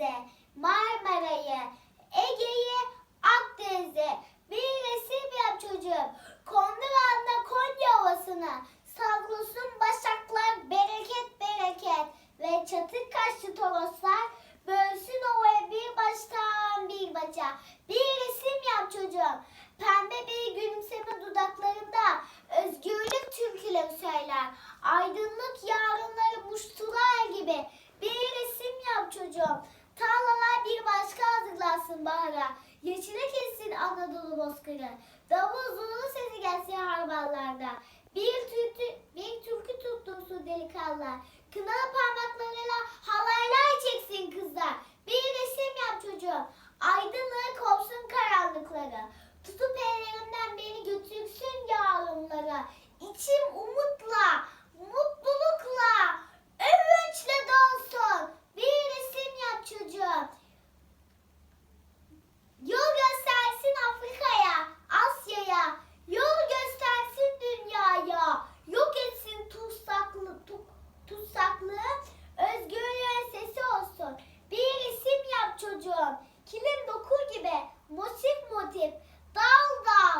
Karadeniz'e, Marmara'yı, Ege'yi, Akdeniz'e bir resim yap çocuğum. Kondur anda Konya Ovası'na savrulsun başaklar bereket bereket ve çatı kaşlı toroslar bölsün ovaya bir baştan bir baca. Bir resim yap çocuğum. Pembe bir gülümseme dudaklarında özgürlük türküleri söyler. Aydınlık ya hazırlansın bahara. Yeşile kessin Anadolu bozkırı. Davul zurna sesi gelsin harmanlarda. Bir türkü, bir türkü tuttursun delikanlılar. Kınalı parmaklarıyla halaylar çeksin kızlar. Bir resim yap çocuğum. Aydınlığı kopsun karanlıkları. Tutup ellerinden kilim dokur gibi motif motif dal dal.